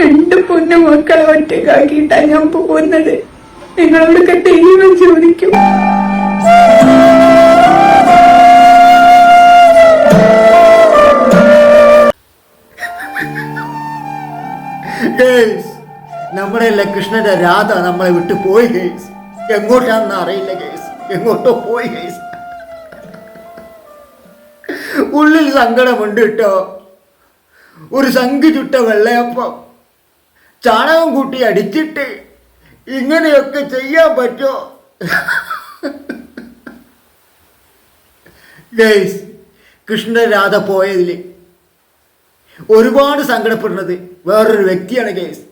രണ്ട് പൊന്നു മക്കളെ ഒറ്റക്കാക്കിയിട്ടാ ഞാൻ പോകുന്നത്. നിങ്ങളോടൊക്കെ ദൈവം ചോദിക്കും. അല്ല കൃഷ്ണന്റെ രാധ നമ്മളെ വിട്ടു പോയി ഗേൾസ് എങ്ങോട്ടാണെന്ന് അറിയില്ല ഗേൾസ് എങ്ങോട്ടോ പോയി ഗേൾസ് ഉള്ളിൽ സങ്കടമുണ്ട് കേട്ടോ. ഒരു സംഘ ചുട്ട വെള്ളയപ്പം. ചാണകം കൂട്ടി അടിച്ചിട്ട് ഇങ്ങനെയൊക്കെ ചെയ്യാൻ പറ്റുമോ ഗൈസ് കൃഷ്ണ രാധ പോയതിൽ ഒരുപാട് സങ്കടപ്പെടുന്നത് വേറൊരു വ്യക്തിയാണ് കേസ്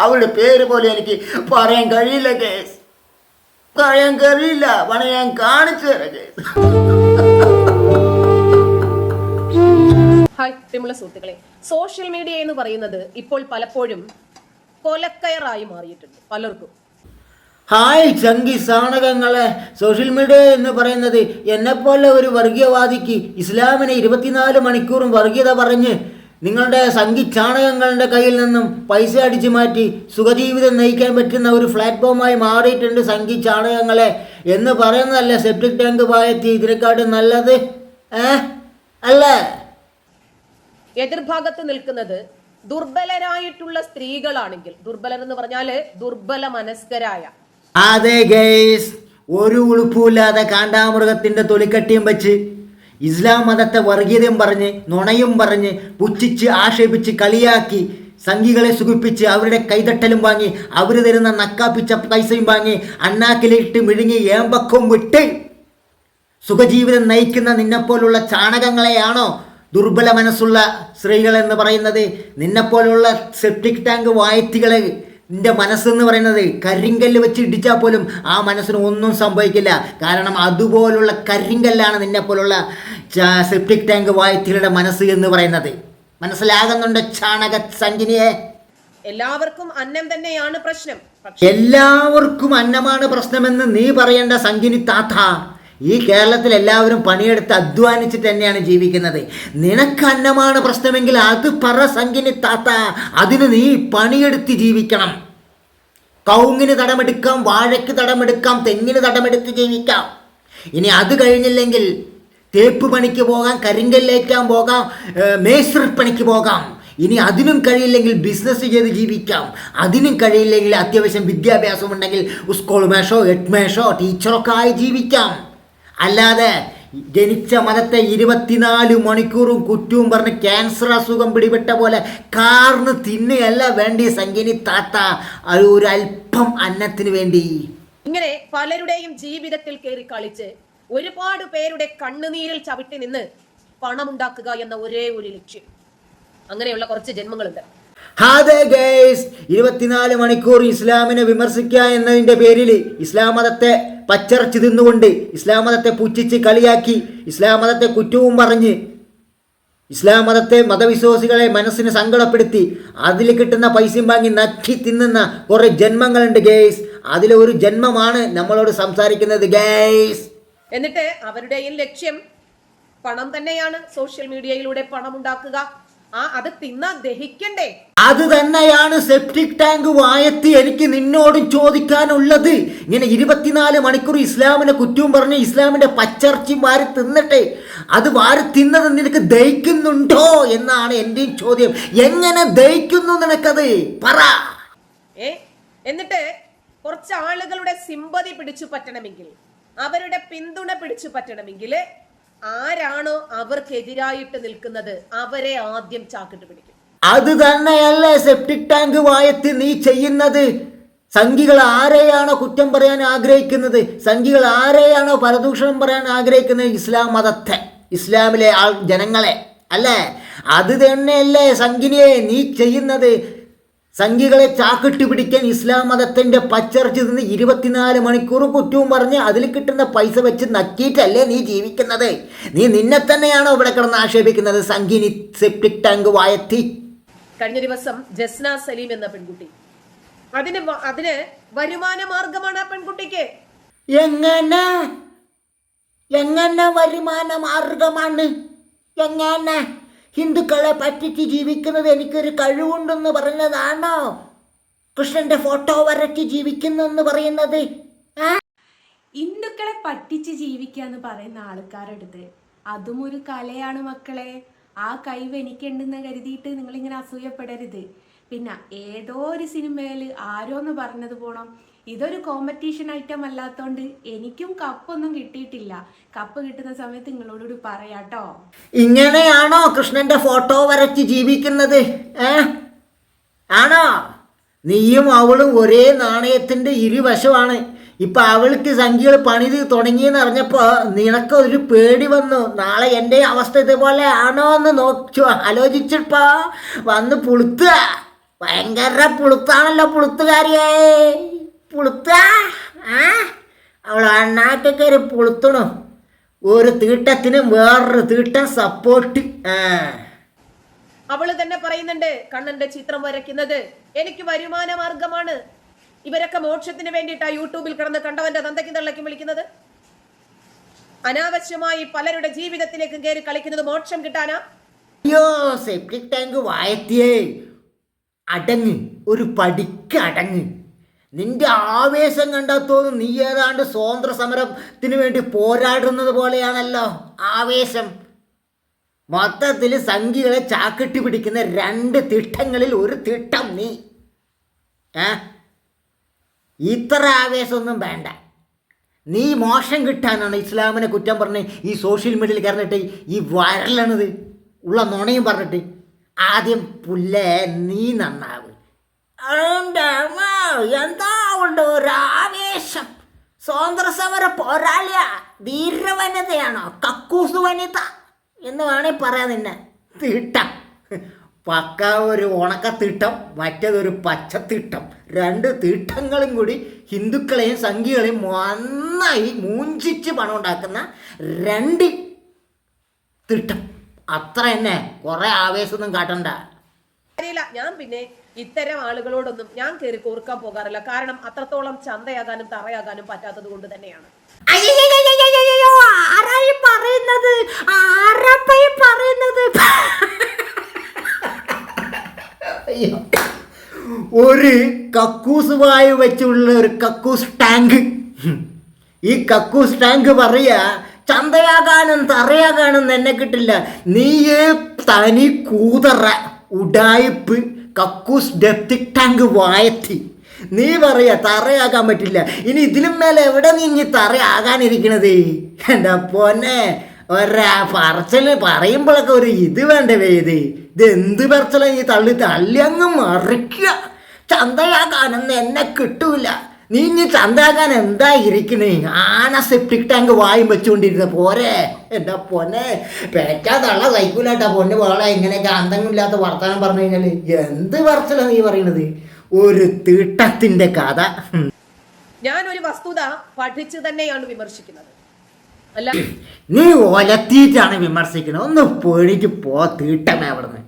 അവളുടെ പേര് പോലെ എനിക്ക് പറയാൻ കഴിയില്ല കേസ് പറയാൻ കഴിയില്ല പണയാൻ ഞാൻ കാണിച്ചു തരാം കേസ് ഹായ് പ്രിയമുള്ള സുഹൃത്തുക്കളെ. സോഷ്യൽ മീഡിയ എന്ന് പറയുന്നത് ഇപ്പോൾ പലപ്പോഴും കൊലക്കയറായി മാറിയിട്ടുണ്ട്. പലർക്കും. ഹായ് ചങ്കി സാണകങ്ങളെ. സോഷ്യൽ മീഡിയ എന്ന് പറയുന്നത് എന്നെപ്പോലെ ഒരു വർഗീയവാദിക്ക് ഇസ്ലാമിനെ ഇരുപത്തിനാല് മണിക്കൂറും വർഗീയത പറഞ്ഞ് നിങ്ങളുടെ സംഘി ചാണകങ്ങളുടെ കയ്യിൽ നിന്നും പൈസ അടിച്ചു മാറ്റി സുഖജീവിതം നയിക്കാൻ പറ്റുന്ന ഒരു പ്ലാറ്റ്ഫോമായി മാറിയിട്ടുണ്ട് സംഘി ചാണകങ്ങളെ. എന്ന് പറയുന്നതല്ല സെപ്റ്റിക് ടാങ്ക് പായത്തി ഇതിനെക്കാട്ടും നല്ലത്? ഏ? അല്ലേ? എതിർഭാഗത്ത് നിൽക്കുന്നത് ദുർബലരായിട്ടുള്ള സ്ത്രീകളാണെങ്കിൽ ദുർബലർ എന്ന് പറഞ്ഞാൽ ദുർബല മനസ്കരായ. അതെ ഗൈസ് ഒരു ഉളുപ്പുമില്ലാതെ കാണ്ടാമൃഗത്തിന്റെ തൊലിക്കട്ടിയും വെച്ച് ഇസ്ലാം മതത്തെ വർഗീയതയും പറഞ്ഞ് നുണയും പറഞ്ഞ് പുച്ഛിച്ച് ആക്ഷേപിച്ച് കളിയാക്കി സംഘികളെ സുഖിപ്പിച്ച് അവരുടെ കൈതട്ടലും വാങ്ങി അവർ തരുന്ന നക്കാപ്പിച്ച പൈസയും വാങ്ങി അണ്ണാക്കിലിട്ട് മിഴുങ്ങി ഏമ്പക്കവും വിട്ട് സുഖജീവിതം നയിക്കുന്ന നിന്നെപ്പോലുള്ള ചാണകങ്ങളെയാണോ ദുർബല മനസ്സുള്ള സ്ത്രീകൾ എന്ന് പറയുന്നത് നിന്നെപ്പോലുള്ള സെപ്റ്റിക് ടാങ്ക് വായത്തികളെ നിന്റെ മനസ്സെന്ന് പറയുന്നത് കരിങ്കല്ല് വെച്ച് ഇടിച്ചാൽ പോലും ആ മനസ്സിന് ഒന്നും സംഭവിക്കില്ല. കാരണം അതുപോലുള്ള കരിങ്കല്ലാണ് നിന്നെപ്പോലുള്ള സെപ്റ്റിക് ടാങ്ക് വായത്തികളുടെ മനസ്സ് എന്ന് പറയുന്നത്. മനസ്സിലാകുന്നുണ്ട് ചാണക സംഖിനിയെ എല്ലാവർക്കും അന്നം തന്നെയാണ് പ്രശ്നം. എല്ലാവർക്കും അന്നമാണ് പ്രശ്നമെന്ന് നീ പറയേണ്ട സംഗിനി താത്ത. ഈ കേരളത്തിൽ എല്ലാവരും പണിയെടുത്ത് അധ്വാനിച്ചിട്ട് തന്നെയാണ് ജീവിക്കുന്നത്. നിനക്ക് അന്നമാണ് പ്രശ്നമെങ്കിൽ അത് പറ സംഗിനി താത്ത. അതിന് നീ പണിയെടുത്ത് ജീവിക്കണം. കൗങ്ങിന് തടമെടുക്കാം വാഴയ്ക്ക് തടമെടുക്കാം തെങ്ങിന് തടമെടുത്ത് ജീവിക്കാം. ഇനി അത് കഴിഞ്ഞില്ലെങ്കിൽ തേപ്പ് പണിക്ക് പോകാം കരിങ്കല്ലേറ്റാൻ പോകാം മേസ്ത്രി പണിക്ക് പോകാം. ഇനി അതിനും കഴിയില്ലെങ്കിൽ ബിസിനസ് ചെയ്ത് ജീവിക്കാം. അതിനും കഴിയില്ലെങ്കിൽ അത്യാവശ്യം വിദ്യാഭ്യാസം ഉണ്ടെങ്കിൽ സ്കൂൾ മേഷോ ഹെഡ് മേഷോ ടീച്ചറൊക്കെ ആയി ജീവിക്കാം. അല്ലാതെ ജനിച്ച മതത്തെ ഇരുപത്തിനാല് മണിക്കൂറും കുറ്റവും പറഞ്ഞ് ക്യാൻസർ അസുഖം പിടിപെട്ട പോലെ കാർന്ന് തിന്നുകയല്ല വേണ്ടി സംഗിനി താത്ത. ഒരു അല്പം അന്നത്തിന് വേണ്ടി. ഇങ്ങനെ പലരുടെയും ജീവിതത്തിൽ കയറി കളിച്ച് ഒരുപാട് പേരുടെ കണ്ണുനീരിൽ ചവിട്ടി നിന്ന് പണമുണ്ടാക്കുക എന്ന ഒരേ ഒരു ലക്ഷ്യം. അങ്ങനെയുള്ള കുറച്ച് ജന്മങ്ങളുണ്ട്. ഗൈസ് ഇരുപത്തിനാല് മണിക്കൂർ ഇസ്ലാമിനെ വിമർശിക്കുക എന്നതിന്റെ പേരിൽ ഇസ്ലാം മതത്തെ പച്ചറച്ച് തിന്നുകൊണ്ട് ഇസ്ലാം മതത്തെ പുച്ഛിച്ച് കളിയാക്കി ഇസ്ലാം മതത്തെ കുറ്റവും പറഞ്ഞ് ഇസ്ലാം മതത്തെ മതവിശ്വാസികളെ മനസ്സിനെ സങ്കടപ്പെടുത്തി അതിൽ കിട്ടുന്ന പൈസയും വാങ്ങി നക്കി തിന്നുന്ന കുറേ ജന്മങ്ങളുണ്ട് ഗേസ്. അതിലെ ഒരു ജന്മമാണ് നമ്മളോട് സംസാരിക്കുന്നത് ഗേസ്. എന്നിട്ട് അവരുടെയും ലക്ഷ്യം പണം തന്നെയാണ്. സോഷ്യൽ മീഡിയയിലൂടെ പണം ഉണ്ടാക്കുക ആ അത് തിന്നാ ദഹിക്കണ്ടേ? അത് തന്നെയാണ് സെപ്റ്റിക് ടാങ്ക് വായത്തി എനിക്ക് നിന്നോടും ചോദിക്കാനുള്ളത്. ഇങ്ങനെ ഇരുപത്തിനാല് മണിക്കൂർ ഇസ്ലാമിനെ കുറ്റവും പറഞ്ഞ് ഇസ്ലാമിന്റെ പച്ചർച്ചി വാരി തിന്നട്ടെ. അത് വാരി തിന്നത് നിനക്ക് ദഹിക്കുന്നുണ്ടോ എന്നാണ് എന്റെയും ചോദ്യം. എങ്ങനെ ദഹിക്കുന്നു നിനക്കത്? പറ. ഏ എന്നിട്ട് കുറച്ച് ആളുകളുടെ സിമ്പതി പിടിച്ചു പറ്റണമെങ്കിൽ അവരുടെ പിന്തുണ പിടിച്ചു പറ്റണമെങ്കിൽ ആരാണോ അവർക്കെതിരായിട്ട് നിൽക്കുന്നത് അവരെ ആദ്യം ചാക്കിട്ട് പിടിക്കും. അത് തന്നെയല്ലേ സെപ്റ്റിക് ടാങ്ക് വായത്ത് നീ ചെയ്യുന്നത്? സംഘികൾ ആരെയാണോ കുറ്റം പറയാൻ ആഗ്രഹിക്കുന്നത്? സംഘികൾ ആരെയാണോ പരദൂഷണം പറയാൻ ആഗ്രഹിക്കുന്നത്? ഇസ്ലാം മതത്തെ ഇസ്ലാമിലെ ആൾ ജനങ്ങളെ അല്ലേ? അത് തന്നെയല്ലേ സംഘിനിയെ നീ ചെയ്യുന്നത്? സംഘികളെ ചാക്കിട്ട് പിടിക്കാൻ ഇസ്ലാം മതത്തിന്റെ പച്ചറച്ച് നിന്ന് ഇരുപത്തിനാല് മണിക്കൂർ കുറ്റവും പറഞ്ഞ് അതിൽ കിട്ടുന്ന പൈസ വെച്ച് നക്കിയിട്ടല്ലേ നീ ജീവിക്കുന്നത്? നീ നിന്നെ തന്നെയാണോ ഇവിടെ കിടന്ന് ആക്ഷേപിക്കുന്നത്? സംഘിനി സെപ്റ്റിക് ടാങ്ക് വായത്തി കഴിഞ്ഞ ദിവസം ജസ്ന സലീം എന്ന പെൺകുട്ടി. അതിന് അതിന് വരുമാന മാർഗമാണ് ആ പെൺകുട്ടിക്ക്. എങ്ങനെ? എങ്ങനെ വരുമാന മാർഗമാണ്? എങ്ങനെ? ഹിന്ദുക്കളെ പറ്റിച്ച് ജീവിക്കുന്നത് എനിക്കൊരു കഴിവുണ്ടെന്ന് പറഞ്ഞതാണോ? കൃഷ്ണന്റെ ഫോട്ടോ വരച്ച് ജീവിക്കുന്നെന്ന് പറയുന്നത്? ഹിന്ദുക്കളെ പറ്റിച്ച് ജീവിക്കുക എന്ന് പറയുന്ന ആൾക്കാരടുത്ത് അതും ഒരു കലയാണ് മക്കളെ. ആ കഴിവ് എനിക്കുണ്ടെന്ന് കരുതിയിട്ട് നിങ്ങളിങ്ങനെ അസൂയപ്പെടരുത്. പിന്നെ ഏതോ ഒരു സിനിമയിൽ ആരോന്ന് പറഞ്ഞത് പോണം. ഇതൊരു കോമ്പറ്റീഷൻ ഐറ്റം അല്ലാത്തോണ്ട് എനിക്കും കപ്പൊന്നും കിട്ടിയിട്ടില്ല. കപ്പ് കിട്ടുന്ന സമയത്ത് നിങ്ങളോട് പറയാട്ടോ. ഇങ്ങനെയാണോ കൃഷ്ണന്റെ ഫോട്ടോ വരച്ച് ജീവിക്കുന്നത്? ആണോ? നീയും അവളും ഒരേ നാണയത്തിന്റെ ഇരുവശമാണ്. ഇപ്പൊ അവൾക്ക് സംഖ്യകൾ പണിത് തുടങ്ങിയെന്ന് അറിഞ്ഞപ്പോ നിനക്ക് ഒരു പേടി വന്നു. നാളെ എന്റെ അവസ്ഥ ഇതുപോലെ ആണോ എന്ന് നോക്കി ആലോചിച്ചപ്പോ വന്ന് പുളുത്തുക ഭയങ്കര പുളുത്താണല്ലോ പുളുത്തുകാരിയേ. പുളുത്ത? ആ? അവൾ അണ്ണാറ്റ കയറി പുളുത്തണു? ഒരു തീട്ടത്തിന് വേറൊരു തീട്ടം സപ്പോർട്ട് ആ. അവൾ തന്നെ പറയുന്നുണ്ട് കണ്ണന്റെ ചിത്രം വരയ്ക്കുന്നത് എനിക്ക് വരുമാന മാർഗമാണ്. ഇവരൊക്കെ മോക്ഷത്തിന് വേണ്ടിയിട്ടാ യൂട്യൂബിൽ കിടന്ന് കണ്ടവന്റെ തന്തയ്ക്കും തള്ളയ്ക്കും വിളിക്കുന്നത്? അനാവശ്യമായി പലരുടെ ജീവിതത്തിലേക്ക് കയറി കളിക്കുന്നത് മോക്ഷം കിട്ടാനാ? അയ്യോ സെപ്റ്റിക് ടാങ്ക് വായത്തിയേ. അടങ്ങ് ഒരു പടിക്ക് അടങ്ങ്. നിന്റെ ആവേശം കണ്ടാ തോന്നും നീ ഏതാണ്ട് സ്വാതന്ത്ര്യ സമരത്തിന് വേണ്ടി പോരാടുന്നത് പോലെയാണല്ലോ ആവേശം. മൊത്തത്തിൽ സംഖ്യകളെ ചാക്കിട്ടി പിടിക്കുന്ന രണ്ട് തിട്ടങ്ങളിൽ ഒരു തിട്ടം നീ. ഏ? ഇത്ര ആവേശമൊന്നും വേണ്ട. നീ മോശം കിട്ടാനാണ് ഇസ്ലാമിനെ കുറ്റം പറഞ്ഞ് ഈ സോഷ്യൽ മീഡിയയിൽ കയറിട്ട് ഈ വരലണത് ഉള്ള നുണയും പറഞ്ഞിട്ട് ആദ്യം പുല്ലേ നീ നന്നാവ്. എന്താ ഉണ്ട് ഒരു ആവേശം സ്വാതന്ത്ര്യ സമര പോരാളിയ ധീരവനിതയാണോ കക്കൂസ് വനിത എന്ന് വേണേ പറയാം നിന്നെ. തിട്ടം. പക്ക ഒരു ഉണക്കത്തീട്ടം മറ്റേതൊരു പച്ചത്തിട്ടം. രണ്ട് തിട്ടങ്ങളും കൂടി ഹിന്ദുക്കളെയും സംഘികളെയും നന്നായി മൂഞ്ചിച്ച് പണം ഉണ്ടാക്കുന്ന രണ്ട് തിട്ടം. അത്ര തന്നെ. കുറെ ആവേശമൊന്നും കാട്ടണ്ട. ഞാൻ പിന്നെ ഇത്തരം ആളുകളോടൊന്നും ഞാൻ കയറി കോർക്കാൻ പോകാറില്ല. കാരണം അത്രത്തോളം ചന്തയാകാനും തറയാകാനും പറ്റാത്തത് കൊണ്ട് തന്നെയാണ്. പറയുന്നത്? പറയുന്നത്? അയ്യോ. ഒരു കക്കൂസ് വായു വെച്ചുള്ള ഒരു കക്കൂസ് ടാങ്ക്. ഈ കക്കൂസ് ടാങ്ക് പറയാ ചന്തയാകാനും തറയാകാനും എന്നെ കിട്ടില്ല. നീയേ തനി കൂതറ ഉഡായിപ്പ് കക്കൂസ് ഡെപ്റ്റിക് ടാങ്ക് വായത്തി. നീ പറയാ തറയാകാൻ പറ്റില്ല. ഇനി ഇതിലും മേലെ എവിടെ നീ ഇനി തറയാകാനിരിക്കണത്? എന്റെ പൊന്നെ ഒരാ പറച്ചൽ പറയുമ്പോഴൊക്കെ ഒരു ഇത് വേണ്ട ഇത്? ഇത് എന്ത് പറച്ചല നീ തള്ളി? തള്ളി അങ്ങ് മറിക്കുക. ചന്തയാകാനൊന്നും എന്നെ കിട്ടൂല. നീ ഇനി ചന്താകാൻ എന്താ ഇരിക്കണേ ആന സെപ്റ്റിക് ടാങ്ക് വായും വെച്ചുകൊണ്ടിരുന്ന പോരെ. എന്താ പൊന്നെ. പേറ്റാ തള്ള സൈക്കൂലാട്ടാ പൊന്നെ വേള ഇങ്ങനെയൊക്കെ അന്തമില്ലാത്ത വർത്തമാനം പറഞ്ഞു കഴിഞ്ഞാൽ എന്ത് വർത്തല നീ പറയണത്? ഒരു തീട്ടത്തിന്റെ കഥ. ഞാൻ ഒരു വസ്തുത പഠിച്ചു തന്നെയാണ് വിമർശിക്കുന്നത്. അല്ല നീ ഒലത്തിയിട്ടാണ് വിമർശിക്കുന്നത് ഒന്ന് പേടിച്ച് പോ. തീട്ടമേ അവിടുന്ന്.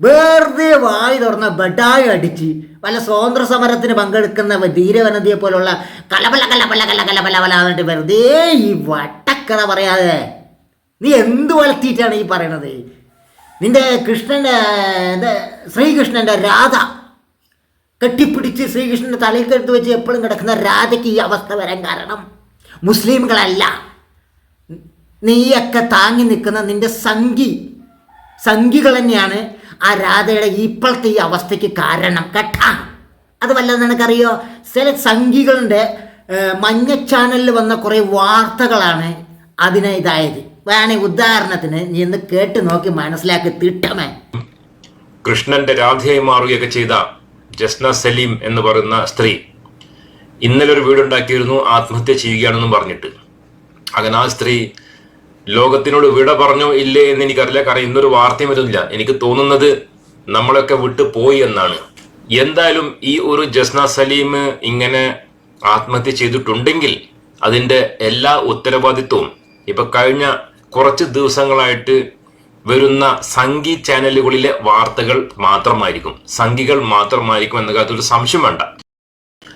വെറുതെ വായി തുറന്ന ബഡായി അടിച്ച് വല്ല സ്വാതന്ത്ര്യ സമരത്തിന് പങ്കെടുക്കുന്ന ധീരവനതിയെ പോലുള്ള കലപല കലപല കല കലപല പല എന്നിട്ട് വെറുതെ ഈ വട്ടക്കഥ പറയാതെ. നീ എന്ത് വളർത്തിയിട്ടാണ് ഈ പറയണത്? നിന്റെ കൃഷ്ണന്റെ എന്താ ശ്രീകൃഷ്ണന്റെ രാധ കെട്ടിപ്പിടിച്ച് ശ്രീകൃഷ്ണന്റെ തലയിൽ കെടുത്ത് വെച്ച് എപ്പോഴും കിടക്കുന്ന രാധയ്ക്ക് ഈ അവസ്ഥ വരാൻ കാരണം മുസ്ലിംകളല്ല നീയൊക്കെ താങ്ങി നിൽക്കുന്ന നിന്റെ സംഘി സംഘികൾ തന്നെയാണ് ആ രാധയുടെ ഇപ്പോഴത്തെ ഈ അവസ്ഥയ്ക്ക് കാരണം കേട്ടാ. അത് വല്ലതും നിനക്കറിയോ? ചില സംഘികളുടെ മഞ്ഞ ചാനലിൽ വന്ന കുറേ വാർത്തകളാണ് അതിന് ഇതായത്. വേണേ ഉദാഹരണത്തിന് നീ ഒന്ന് കേട്ട് നോക്കി മനസ്സിലാക്കി തിട്ടമേ. കൃഷ്ണന്റെ രാധയായി മാറുകയൊക്കെ ചെയ്ത ജസ്ന സലീം എന്ന് പറയുന്ന സ്ത്രീ ഇന്നലെ ഒരു വീടുണ്ടാക്കിയിരുന്നു ആത്മഹത്യ ചെയ്യുകയാണെന്നും പറഞ്ഞിട്ട്. അങ്ങനെ ആ സ്ത്രീ ലോകത്തിനോട് വിട പറഞ്ഞോ ഇല്ലേ എന്ന് എനിക്കറിയില്ല. കാരണം ഇന്നൊരു വാർത്തയും വരുന്നില്ല. എനിക്ക് തോന്നുന്നത് നമ്മളൊക്കെ വിട്ടു പോയി എന്നാണ്. എന്തായാലും ഈ ഒരു ജസ്ന സലീം ഇങ്ങനെ ആത്മഹത്യ ചെയ്തിട്ടുണ്ടെങ്കിൽ അതിന്റെ എല്ലാ ഉത്തരവാദിത്വവും ഇപ്പൊ കഴിഞ്ഞ കുറച്ച് ദിവസങ്ങളായിട്ട് വരുന്ന സംഗി ചാനലുകളിലെ വാർത്തകൾ മാത്രമായിരിക്കും. സംഘികൾ മാത്രമായിരിക്കും എന്ന കാര്യത്തിൽ സംശയം വേണ്ട.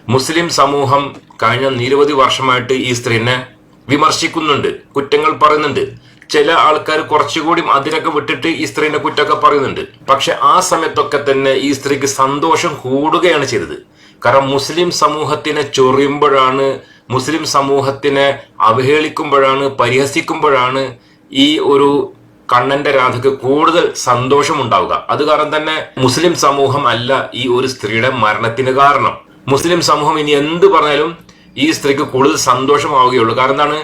മുസ്ലിം സമൂഹം കഴിഞ്ഞ നിരവധി വർഷമായിട്ട് ഈ സ്ത്രീനെ വിമർശിക്കുന്നുണ്ട് കുറ്റങ്ങൾ പറയുന്നുണ്ട്. ചില ആൾക്കാർ കുറച്ചുകൂടി അതിനൊക്കെ വിട്ടിട്ട് ഈ സ്ത്രീനെ കുറ്റമൊക്കെ പറയുന്നുണ്ട്. പക്ഷെ ആ സമയത്തൊക്കെ തന്നെ ഈ സ്ത്രീക്ക് സന്തോഷം കൂടുകയാണ് ചെയ്തത്. കാരണം മുസ്ലിം സമൂഹത്തിനെ ചൊറിയുമ്പോഴാണ് മുസ്ലിം സമൂഹത്തിനെ അവഹേളിക്കുമ്പോഴാണ് പരിഹസിക്കുമ്പോഴാണ് ഈ ഒരു കണ്ണന്റെ രാധയ്ക്ക് കൂടുതൽ സന്തോഷമുണ്ടാവുക. അത് കാരണം തന്നെ മുസ്ലിം സമൂഹം അല്ല ഈ ഒരു സ്ത്രീയുടെ മരണത്തിന് കാരണം. മുസ്ലിം സമൂഹം ഇനി എന്ത് പറഞ്ഞാലും ഈ സ്ത്രീക്ക് കൂടുതൽ സന്തോഷമാവുകയുള്ളൂ. കാരണം എന്താണ്?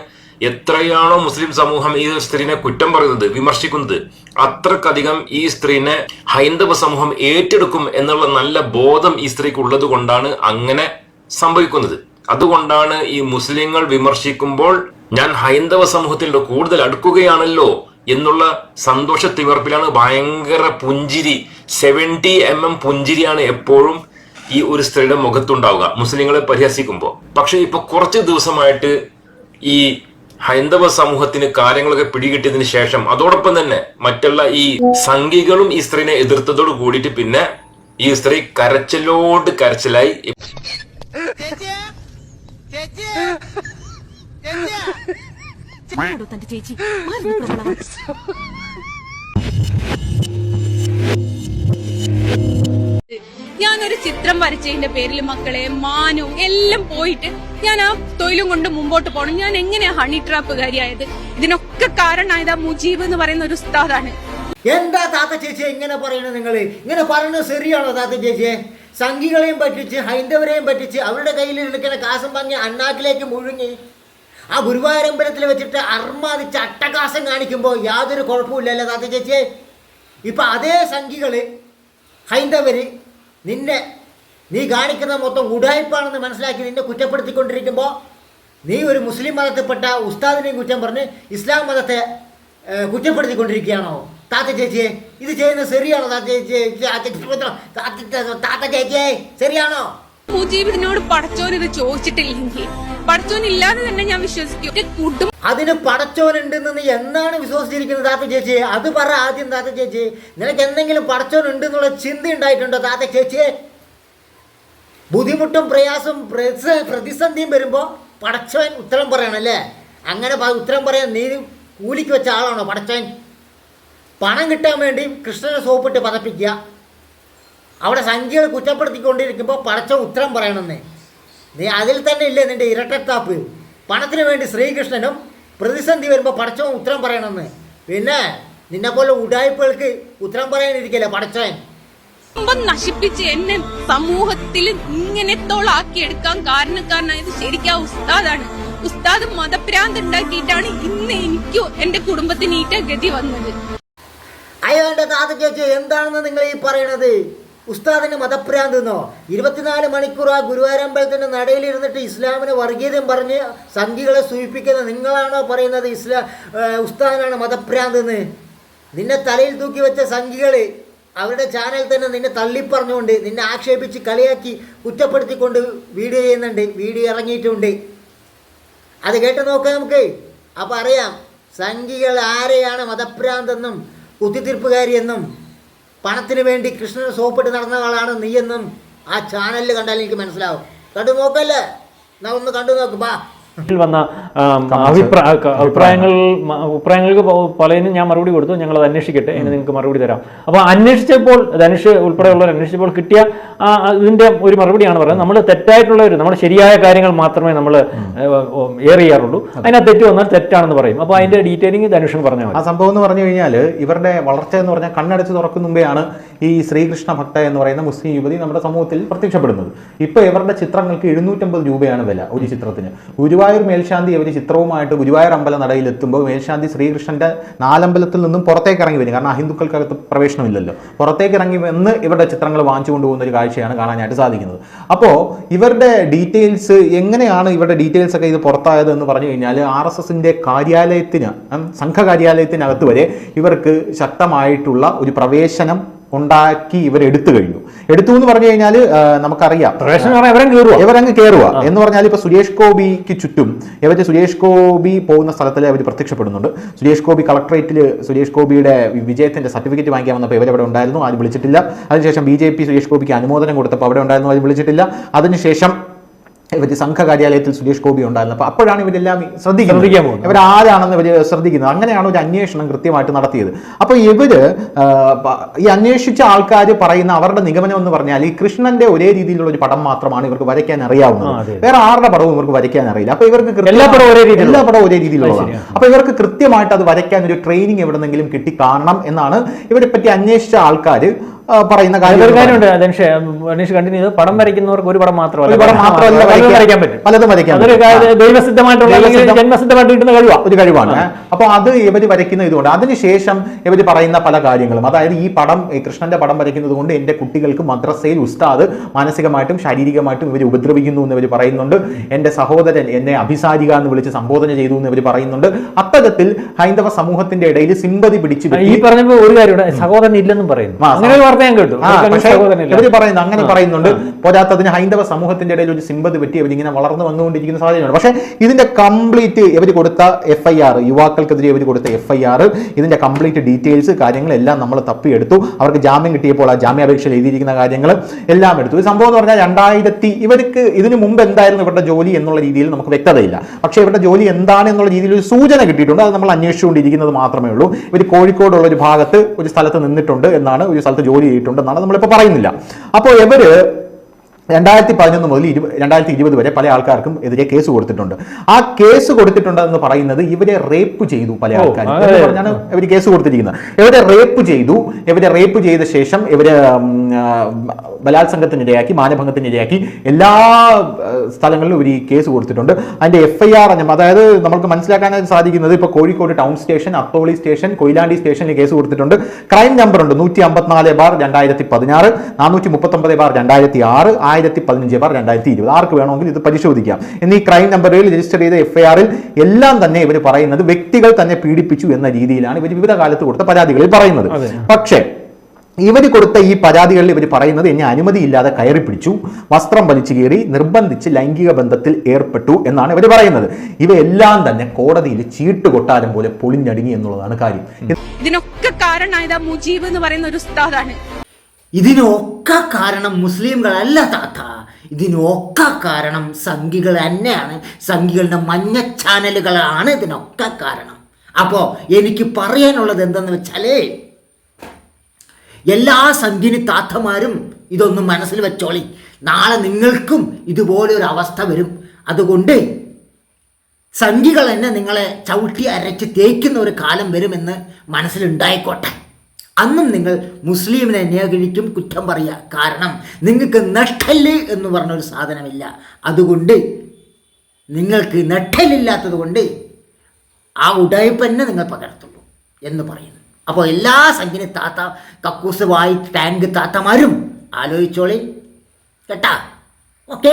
എത്രയാണോ മുസ്ലിം സമൂഹം ഈ സ്ത്രീനെ കുറ്റം പറയുന്നത് വിമർശിക്കുന്നത് അത്രക്കധികം ഈ സ്ത്രീനെ ഹൈന്ദവ സമൂഹം ഏറ്റെടുക്കും എന്നുള്ള നല്ല ബോധം ഈ സ്ത്രീക്ക് ഉള്ളത് കൊണ്ടാണ് അങ്ങനെ സംഭവിക്കുന്നത്. അതുകൊണ്ടാണ് ഈ മുസ്ലിങ്ങൾ വിമർശിക്കുമ്പോൾ ഞാൻ ഹൈന്ദവ സമൂഹത്തിൽ കൂടുതൽ അടുക്കുകയാണല്ലോ എന്നുള്ള സന്തോഷ തിമർപ്പിലാണ് ഭയങ്കര പുഞ്ചിരി സെവന്റി എം എം പുഞ്ചിരിയാണ് എപ്പോഴും ഈ ഒരു സ്ത്രീയുടെ മുഖത്തുണ്ടാവുക മുസ്ലിങ്ങളെ പരിഹസിക്കുമ്പോൾ പക്ഷെ ഇപ്പൊ കുറച്ച് ദിവസമായിട്ട് ഈ ഹൈന്ദവ സമൂഹത്തിന് കാര്യങ്ങളൊക്കെ പിടികിട്ടിയതിനു ശേഷം അതോടൊപ്പം തന്നെ മറ്റുള്ള ഈ സംഘികളും ഈ സ്ത്രീനെ എതിർത്തതോട് കൂടിയിട്ട് പിന്നെ ഈ സ്ത്രീ കരച്ചിലോട് കരച്ചിലായി ചേച്ചി. ഞാനൊരു ചിത്രം വരച്ചതിന്റെ പേരിൽ മക്കളെ മാനവും എല്ലാം പോയിട്ട് ഞാൻ ആ തൊഴിലും കൊണ്ട് മുമ്പോട്ട് പോകണം. ഞാൻ എങ്ങനെയാ ഹണി ട്രാപ്പുകാരിയായത് ഇതിനൊക്കെ കാരണമായത് ആ മുജീബ് എന്ന് പറയുന്ന ഒരു ഉസ്താദാണ്. എന്താ താത്ത ചേച്ചി എങ്ങനെ പറയുന്നത് നിങ്ങൾ ഇങ്ങനെ പറയുന്നത് ശരിയാണോ താത്ത ചേച്ചിയെ? സംഘികളെയും പറ്റിച്ച് ഹൈന്ദവരെയും പറ്റിച്ച് അവരുടെ കയ്യിൽ എടുക്കുന്ന കാശം പങ്ങി അണ്ണാക്കിലേക്ക് മുഴുങ്ങി. ആ ഗുരുവായൂരമ്പലത്തിൽ വെച്ചിട്ട് അർമാദിച്ച് അട്ടകാസം കാണിക്കുമ്പോൾ യാതൊരു കുഴപ്പമില്ലല്ലോ താത്ത ചേച്ചിയെ? ഇപ്പം അതേ സംഘികൾ ഹൈന്ദവര് നിന്നെ നീ കാണിക്കുന്ന മൊത്തം ഉടായ്പാണെന്ന് മനസ്സിലാക്കി നിന്നെ കുറ്റപ്പെടുത്തിക്കൊണ്ടിരിക്കുമ്പോൾ നീ ഒരു മുസ്ലിം മതത്തിൽപ്പെട്ട ഉസ്താദിനെയും കുറ്റം പറഞ്ഞ് ഇസ്ലാം മതത്തെ കുറ്റപ്പെടുത്തിക്കൊണ്ടിരിക്കുകയാണോ? താത്ത ചേച്ചിയെ ഇത് ചെയ്യുന്നത് ശരിയാണോ? താത്ത ചേച്ചിയെ താത്ത ചേച്ചിയെ ശരിയാണോ? മുജീബ് ഇതിനോട് പടച്ചോൻ ഇത് ചോദിച്ചിട്ടില്ലെങ്കിൽ? പടച്ചോൻ ഇല്ലാതെ തന്നെ ഞാൻ വിശ്വസിക്കും. കുടുംബം അതിന് പടച്ചോനുണ്ടെന്ന് നീ എന്നാണ് വിശ്വസിച്ചിരിക്കുന്നത് താത്ത ചേച്ചി അത് പറ ആദ്യം താത്ത ചേച്ചി നിനക്ക് എന്തെങ്കിലും പടച്ചോൻ ഉണ്ടെന്നുള്ള ചിന്ത ഉണ്ടായിട്ടുണ്ടോ താത്ത ചേച്ചിയെ? ബുദ്ധിമുട്ടും പ്രയാസവും പ്രതിസന്ധിയും വരുമ്പോൾ പടച്ചോൻ ഉത്തരം പറയണല്ലേ അങ്ങനെ ഉത്തരം പറയാൻ നീ കൂലിക്ക് വെച്ച ആളാണോ പടച്ചോൻ? പണം കിട്ടാൻ വേണ്ടി കൃഷ്ണനെ സോപ്പിട്ട് പതപ്പിക്കുക. അവിടെ സംഖ്യകൾ കുറ്റപ്പെടുത്തിക്കൊണ്ടിരിക്കുമ്പോൾ പടച്ച ഉത്തരം പറയണമെന്നേ. നീ അതിൽ തന്നെ ഇല്ലേ നിന്റെ ഇരട്ടത്താപ്പ്? പണത്തിന് വേണ്ടി ശ്രീകൃഷ്ണനും പ്രതിസന്ധി വരുമ്പോൾ പടച്ചവൻ ഉത്തരം പറയണമെന്ന്. പിന്നെ നിന്നെപ്പോലെ ഉടായ്പകൾക്ക് ഉത്തരം പറയാനിരിക്കില്ല പടച്ചവൻ കുടുംബം നശിപ്പിച്ച് എന്നെ സമൂഹത്തിൽ ഇങ്ങനെ ഇങ്ങനെത്തോളാക്കി എടുക്കാൻ കാരണക്കാരനായത് ശരിക്കും ആ ഉസ്താദാണ്. ഉസ്താദ് മതഭ്രാന്ത് ഉണ്ടാക്കിയിട്ടാണ് ഇന്ന് എനിക്കും എന്റെ കുടുംബത്തിന് ഈറ്റ ഗതി വന്നത്. അയ്യോ എന്റെ താത്ത ചേച്ചി എന്താണെന്ന് നിങ്ങൾ ഈ പറയണത്? ഉസ്താദിന് മതപ്രാന്ത് എന്നോ? ഇരുപത്തിനാല് മണിക്കൂർ ആ ഗുരുവാരമ്പലത്തിന്റെ നടയിൽ ഇരുന്നിട്ട് ഇസ്ലാമിന് പറഞ്ഞ് സംഘികളെ സൂചിപ്പിക്കുന്ന നിങ്ങളാണോ പറയുന്നത് ഇസ്ലാം ഉസ്താദിനാണ് മതപ്രാന്ത് എന്ന്? നിന്നെ തലയിൽ തൂക്കി വെച്ച സംഘികൾ അവരുടെ ചാനൽ തന്നെ നിന്നെ തള്ളിപ്പറഞ്ഞുകൊണ്ട് നിന്നെ ആക്ഷേപിച്ച് കളിയാക്കി കുറ്റപ്പെടുത്തിക്കൊണ്ട് വീഡിയോ ചെയ്യുന്നുണ്ട് വീഡിയോ ഇറങ്ങിയിട്ടുണ്ട്. അത് കേട്ട് നോക്കാം നമുക്ക്. അപ്പോൾ അറിയാം സംഘികൾ ആരെയാണ് മതഭ്രാന്തെന്നും കുത്തിത്തീർപ്പുകാരിയെന്നും പണത്തിന് വേണ്ടി കൃഷ്ണന് സോപ്പിട്ട് നടന്ന ആളാണ് നീയെന്നും ആ ചാനലിൽ കണ്ടാൽ എനിക്ക് മനസ്സിലാവും. കണ്ടു നോക്കല്ലേ എന്നാൽ ഒന്ന് കണ്ടു നോക്ക് ബാ. വന്ന അഭിപ്രായ അഭിപ്രായങ്ങൾ. അഭിപ്രായങ്ങൾക്ക് പലതിനും ഞാൻ മറുപടി കൊടുത്തു. ഞങ്ങൾ അത് അന്വേഷിക്കട്ടെ എന്ന് നിങ്ങൾക്ക് മറുപടി തരാം. അപ്പോൾ അന്വേഷിച്ചപ്പോൾ ധനുഷ് ഉൾപ്പെടെയുള്ളവർ അന്വേഷിച്ചപ്പോൾ കിട്ടിയ ഇതിന്റെ ഒരു മറുപടിയാണ് പറയുന്നത്. നമ്മൾ തെറ്റായിട്ടുള്ള ഒരു നമ്മുടെ ശരിയായ കാര്യങ്ങൾ മാത്രമേ നമ്മൾ എയർ ചെയ്യാറുള്ളൂ. അതിനകത്ത് തെറ്റ് വന്നാൽ തെറ്റാണെന്ന് പറയും. അപ്പോൾ അതിന്റെ ഡീറ്റെയിലിംഗ് ധനുഷിന് പറഞ്ഞു ആ സംഭവം എന്ന് പറഞ്ഞു കഴിഞ്ഞാൽ ഇവരുടെ വളർച്ച എന്ന് പറഞ്ഞാൽ കണ്ണടച്ച് തുറക്കും മുമ്പെയാണ് ഈ ശ്രീകൃഷ്ണ ഭക്ത എന്ന് പറയുന്ന മുസ്ലിം യുവതി നമ്മുടെ സമൂഹത്തിൽ പ്രത്യക്ഷപ്പെടുന്നത്. ഇപ്പോൾ ഇവരുടെ ചിത്രങ്ങൾക്ക് എഴുന്നൂറ്റമ്പത് രൂപയാണ് വില ഒരു ചിത്രത്തിന്. ഗുരുവായൂർ മേൽശാന്തി ഇവർ ചിത്രവുമായിട്ട് ഗുരുവായൂർ അമ്പല നടയിൽ എത്തുമ്പോൾ മേൽശാന്തി ശ്രീകൃഷ്ണന്റെ നാലമ്പലത്തിൽ നിന്നും പുറത്തേക്ക് ഇറങ്ങി വരും. കാരണം അഹിന്ദുക്കൾക്കകത്ത് പ്രവേശനമില്ലല്ലോ. പുറത്തേക്ക് ഇറങ്ങി വന്ന് ഇവരുടെ ചിത്രങ്ങൾ വാങ്ങിച്ചു കൊണ്ടുപോകുന്ന ഒരു കാഴ്ചയാണ് കാണാനായിട്ട് സാധിക്കുന്നത്. അപ്പോൾ ഇവരുടെ ഡീറ്റെയിൽസ് എങ്ങനെയാണ് ഇവരുടെ ഡീറ്റെയിൽസ് ഒക്കെ ഇത് പുറത്തായത് എന്ന് പറഞ്ഞു കഴിഞ്ഞാൽ ആർ എസ് എസിന്റെ കാര്യാലയത്തിന് സംഘ കാര്യാലയത്തിനകത്ത് വരെ ഇവർക്ക് ശക്തമായിട്ടുള്ള ഒരു പ്രവേശനം ഉണ്ടാക്കി ഇവർ എടുത്തു കഴിഞ്ഞു. എടുത്തു എന്ന് പറഞ്ഞു കഴിഞ്ഞാൽ നമുക്കറിയാം. ഇവരങ്ങ് കയറുക എന്ന് പറഞ്ഞാൽ ഇപ്പൊ സുരേഷ് ഗോപിക്ക് ചുറ്റും ഇവർ സുരേഷ് ഗോപി പോകുന്ന സ്ഥലത്തിൽ അവർ പ്രത്യക്ഷപ്പെടുന്നുണ്ട്. സുരേഷ് ഗോപി കളക്ടറേറ്റിൽ സുരേഷ് ഗോപിയുടെ വിജയത്തിന്റെ സർട്ടിഫിക്കറ്റ് വാങ്ങിക്കാൻ വന്നപ്പോൾ ഇവരവിടെ ഉണ്ടായിരുന്നു ആരും വിളിച്ചിട്ടില്ല. അതിനുശേഷം ബി ജെ പി സുരേഷ് ഗോപിക്ക് അനുമോദനം കൊടുത്തപ്പോൾ അവിടെ ഉണ്ടായിരുന്നു ആരും വിളിച്ചിട്ടില്ല. അതിനുശേഷം ഇവർ സംഘകാര്യാലയത്തിൽ സുരേഷ് ഗോപി ഉണ്ടായിരുന്നു. അപ്പോൾ അപ്പോഴാണ് ഇവരെല്ലാം ശ്രദ്ധിക്കുന്നത്. പോകുന്നത്. ഇവർ ആരാണെന്ന് ഇവർ ശ്രദ്ധിക്കുന്നത്. അങ്ങനെയാണ് ഒരു അന്വേഷണം കൃത്യമായിട്ട് നടത്തിയത്. അപ്പോൾ ഇവർ ഈ അന്വേഷിച്ച ആൾക്കാർ പറയുന്ന അവരുടെ നിഗമനം എന്ന് പറഞ്ഞാൽ ഈ കൃഷ്ണന്റെ ഒരേ രീതിയിലുള്ള ഒരു പടം മാത്രമാണ് ഇവർക്ക് വരയ്ക്കാൻ അറിയാവുന്നത്. വേറെ ആരുടെ പടവും ഇവർക്ക് വരയ്ക്കാൻ അറിയില്ല. അപ്പോൾ ഇവർക്ക് എല്ലാ പടവും ഒരേ രീതിയിലുള്ള- എല്ലാ പടവും ഒരേ രീതിയിലുള്ളതാണ്. അപ്പൊ അപ്പോൾ ഇവർക്ക് കൃത്യമായിട്ട് അത് വരയ്ക്കാൻ ഒരു ട്രെയിനിങ് എവിടെന്നെങ്കിലും കിട്ടി കാണണം എന്നാണ് ഇവരെ പറ്റി അന്വേഷിച്ച ആൾക്കാർ പറയുന്ന കാര്യം കാര്യമുണ്ട് ധനുഷ് ധനുഷ് കണ്ടിന്യൂ ചെയ്ത് പടം വരയ്ക്കുന്നവർക്ക് ഒരു പടം മാത്രമല്ല. ഒരു പടം മാത്രമല്ല വരയ്ക്കാൻ- പറ്റും. പലതും വരയ്ക്കാൻ ദൈവസിദ്ധമായിട്ടുള്ള ജന്മസിദ്ധമായിട്ട് കിട്ടുന്ന കഴിവാണ് ഒരു കഴിവാണ്. അപ്പോൾ അത് ഇവർ വരയ്ക്കുന്ന ഇതുകൊണ്ട്. അതിനുശേഷം ഇവർ പറയുന്ന പല കാര്യങ്ങളും. അതായത് ഈ പടം കൃഷ്ണന്റെ പടം വരയ്ക്കുന്നത് കൊണ്ട് എന്റെ കുട്ടികൾക്ക് മദ്രസയിൽ ഉസ്താദ് മാനസികമായിട്ടും ശാരീരികമായിട്ടും ഇവർ ഉപദ്രവിക്കുന്നു എന്ന് ഇവർ പറയുന്നുണ്ട്. എന്റെ സഹോദരൻ എന്നെ അഭിസാരിക എന്ന് വിളിച്ച് സംബോധന ചെയ്തു എന്ന് ഇവർ പറയുന്നുണ്ട്. അത്തരത്തിൽ ഹൈന്ദവ സമൂഹത്തിന്റെ ഇടയിൽ സിമ്പതി പിടിച്ചു ഈ പറഞ്ഞപ്പോൾ പറഞ്ഞപ്പോ ഒരു കാര്യം സഹോദരൻ ഇല്ലെന്നും പറയുന്നു. അങ്ങനെ ഒരു ഞാൻ കേട്ടു. ഇവർ പറയുന്നു അങ്ങനെ പറയുന്നുണ്ട്. പോരാത്തതിന് ഹൈന്ദവ സമൂഹത്തിന്റെ ഇടയിൽ ഒരു സിമ്പതി പറ്റി അവരിങ്ങനെ വളർന്നു വന്നുകൊണ്ടിരിക്കുന്ന സാഹചര്യമാണ്. പക്ഷേ ഇതിന്റെ കംപ്ലീറ്റ് ഇവർ കൊടുത്ത എഫ് ഐ ആർ യുവാക്കൾക്കെതിരെ ഇവർ കൊടുത്ത എഫ് ഐ ആർ ഇതിന്റെ കംപ്ലീറ്റ് ഡീറ്റെയിൽസ് കാര്യങ്ങളെല്ലാം നമ്മൾ തപ്പിയെടുത്തു. അവർക്ക് ജാമ്യം കിട്ടിയപ്പോൾ ആ ജാമ്യാപേക്ഷയിൽ എഴുതിയിരിക്കുന്ന കാര്യങ്ങൾ എല്ലാം എടുത്തു. ഈ സംഭവം എന്ന് പറഞ്ഞാൽ രണ്ടായിരത്തി ഇവർക്ക് ഇതിനു മുമ്പ് എന്തായിരുന്നു ഇവരുടെ ജോലി എന്നുള്ള രീതിയിൽ നമുക്ക് വ്യക്തതയില്ല. പക്ഷേ ഇവരുടെ ജോലി എന്താണ് എന്നുള്ള രീതിയിൽ ഒരു സൂചന കിട്ടിയിട്ടുണ്ട്. അത് നമ്മൾ അന്വേഷിച്ചുകൊണ്ടിരിക്കുന്നത് മാത്രമേ ഉള്ളൂ. ഇവർ കോഴിക്കോടുള്ള ഒരു ഭാഗത്ത് ഒരു സ്ഥലത്ത് നിന്നിട്ടുണ്ട് എന്നാണ് ഒരു സ്ഥലത്ത് ജോലി ചെയ്തിട്ടുണ്ട് എന്നാണ് നമ്മളിപ്പോൾ പറയുന്നില്ല. അപ്പോൾ ഇവർ രണ്ടായിരത്തി പതിനൊന്ന് മുതൽ ഇരു രണ്ടായിരത്തി ഇരുപത് വരെ പല ആൾക്കാർക്കും എതിരെ കേസ് കൊടുത്തിട്ടുണ്ട്. ആ കേസ് കൊടുത്തിട്ടുണ്ട് എന്ന് പറയുന്നത് ഇവരെ റേപ്പ് ചെയ്തു പല ആൾക്കാർ പറഞ്ഞാണ് ഇവർ കേസ് കൊടുത്തിരിക്കുന്നത്. ഇവരെ റേപ്പ് ചെയ്തു. ഇവരെ റേപ്പ് ചെയ്ത ശേഷം ഇവർ ബലാത്സംഗത്തിനിരയാക്കി മാനഭംഗത്തിനിരയാക്കി എല്ലാ സ്ഥലങ്ങളിലും ഒരു കേസ് കൊടുത്തിട്ടുണ്ട്. അതിന്റെ എഫ് ഐ ആർ അതായത് നമുക്ക് മനസ്സിലാക്കാനായിട്ട് സാധിക്കുന്നത് ഇപ്പോൾ Kozhikode town station Atholi station Koyilandy സ്റ്റേഷനിൽ കേസ് കൊടുത്തിട്ടുണ്ട്. ക്രൈം നമ്പർ ഉണ്ട്. നൂറ്റി അമ്പത്തിനാല് ബാർ രണ്ടായിരത്തി പതിനാറ് നാനൂറ്റി മുപ്പത്തൊമ്പത് ബാർ രണ്ടായിരത്തി ആറ് ആയിരത്തി പതിനഞ്ച് ബാർ രണ്ടായിരത്തി ഇരുപത് ആർക്ക് വേണമെങ്കിൽ ഇത് പരിശോധിക്കാം. എന്നീ ക്രൈം നമ്പറുകളിൽ രജിസ്റ്റർ ചെയ്ത എഫ് ഐ ആറിൽ എല്ലാം തന്നെ ഇവർ പറയുന്നത് വ്യക്തികൾ തന്നെ പീഡിപ്പിച്ചു എന്ന രീതിയിലാണ് ഇവർ വിവിധ കാലത്ത് കൊടുത്ത പരാതികളിൽ പറയുന്നത്. പക്ഷേ ഇവർ കൊടുത്ത ഈ പരാതികളിൽ ഇവർ പറയുന്നത് എന്നെ അനുമതിയില്ലാതെ കയറി പിടിച്ചു വസ്ത്രം വലിച്ചു കയറി നിർബന്ധിച്ച് ലൈംഗിക ബന്ധത്തിൽ ഏർപ്പെട്ടു എന്നാണ് ഇവർ പറയുന്നത്. ഇവയെല്ലാം തന്നെ കോടതിയിൽ ചീട്ട് കൊട്ടാരം പോലെ പൊളിഞ്ഞടുങ്ങി എന്നുള്ളതാണ് കാര്യം. ഇതിനൊക്കെ കാരണമായത് മുജീബ് എന്ന് പറയുന്ന ഒരു ഉസ്താദാണ്. ഇതിനൊക്കെ കാരണം മുസ്ലിംകളല്ല താത്ത. ഇതിനൊക്കെ കാരണം സംഘികൾ തന്നെയാണ്. സംഘികളുടെ മഞ്ഞ ചാനലുകളാണ് ഇതിനൊക്കെ കാരണം. അപ്പോ എനിക്ക് പറയാനുള്ളത് എന്തെന്ന് വെച്ചാലേ എല്ലാ സന്ധ്യനി താത്തമാരും ഇതൊന്നും മനസ്സിൽ വെച്ചോളി. നാളെ നിങ്ങൾക്കും ഇതുപോലെ ഒരു അവസ്ഥ വരും. അതുകൊണ്ട് സംഘികൾ തന്നെ നിങ്ങളെ ചവിട്ടി അരച്ച് തേക്കുന്ന ഒരു കാലം വരുമെന്ന് മനസ്സിലുണ്ടായിക്കോട്ടെ. അന്നും നിങ്ങൾ മുസ്ലിമിനെ ന്യായീകരിക്കും കുറ്റം പറയുക. കാരണം നിങ്ങൾക്ക് നഷ്ടൽ എന്ന് പറഞ്ഞൊരു സാധനമില്ല. അതുകൊണ്ട് നിങ്ങൾക്ക് നട്ടലില്ലാത്തത് കൊണ്ട് ആ ഉടായ്പ തന്നെ നിങ്ങൾ പകർത്തുള്ളൂ എന്ന് പറയുന്നു. അപ്പോൾ എല്ലാ സഞ്ചിനി താത്ത കക്കൂസ് വായി ടാങ്ക് താത്തമാരും ആലോചിച്ചോളി. കേട്ടാ? ഓക്കെ